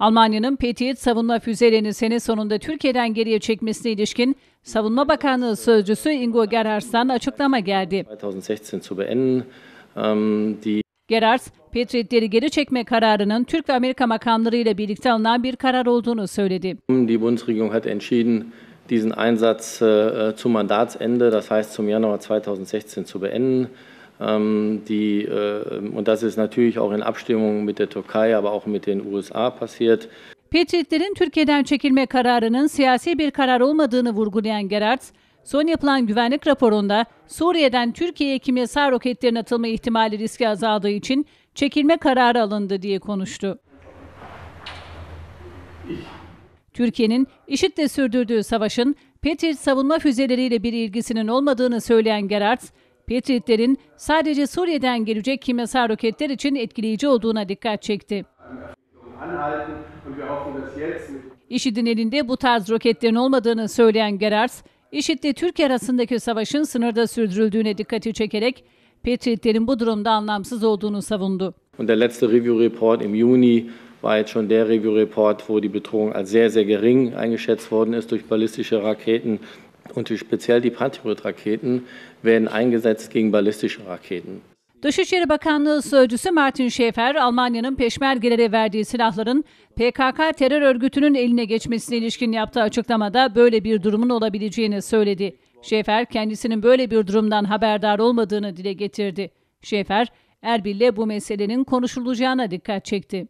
Almanya'nın Patriot savunma füzelerini sene sonunda Türkiye'den geriye çekmesine ilişkin Savunma Bakanlığı Sözcüsü Ingo Gerhards'tan açıklama geldi. 2016 zu beenden. Ähm, die Gerhards, Patriot'leri geri çekme kararının Türk ve Amerika makamları ile birlikte alınan bir karar olduğunu söyledi. Die Bundesregierung hat entschieden, diesen Einsatz äh, zum Mandatsende, das heißt zum Januar 2016, zu beenden. Ähm, die, äh, und das ist natürlich auch in Abstimmung mit der Türkei, aber auch mit den USA passiert. Patriot'lerin Türkiye'den çekilme kararının siyasi bir karar olmadığını vurgulayan Gerhards, son yapılan güvenlik raporunda Suriye'den Türkiye'ye kimyasal roketlerin atılma ihtimali riski azaldığı için çekilme kararı alındı diye konuştu. Türkiye'nin IŞİD'le sürdürdüğü savaşın Patriot savunma füzeleriyle bir ilgisinin olmadığını söyleyen Gerhards, Patriot'lerin sadece Suriye'den gelecek kimyasal roketler için etkileyici olduğuna dikkat çekti. IŞİD'in elinde bu tarz roketlerin olmadığını söyleyen Gerards, IŞİD'le Türkiye arasındaki savaşın sınırda sürdürüldüğüne dikkati çekerek Patriot'lerin bu durumda anlamsız olduğunu savundu. Und der letzte Review-Report im Juni war jetzt schon der Review-Report, wo die Bedrohung als sehr, sehr gering eingeschätzt worden ist durch ballistische Raketen. Und die, speziell die Patriot-Raketen werden eingesetzt gegen ballistische Raketen. Dışişleri Bakanlığı Sözcüsü Martin Schäfer, Almanya'nın peşmergelere verdiği silahların PKK terör örgütünün eline geçmesine ilişkin yaptığı açıklamada böyle bir durumun olabileceğini söyledi. Schäfer, kendisinin böyle bir durumdan haberdar olmadığını dile getirdi. Schäfer, Erbil'le bu meselenin konuşulacağına dikkat çekti.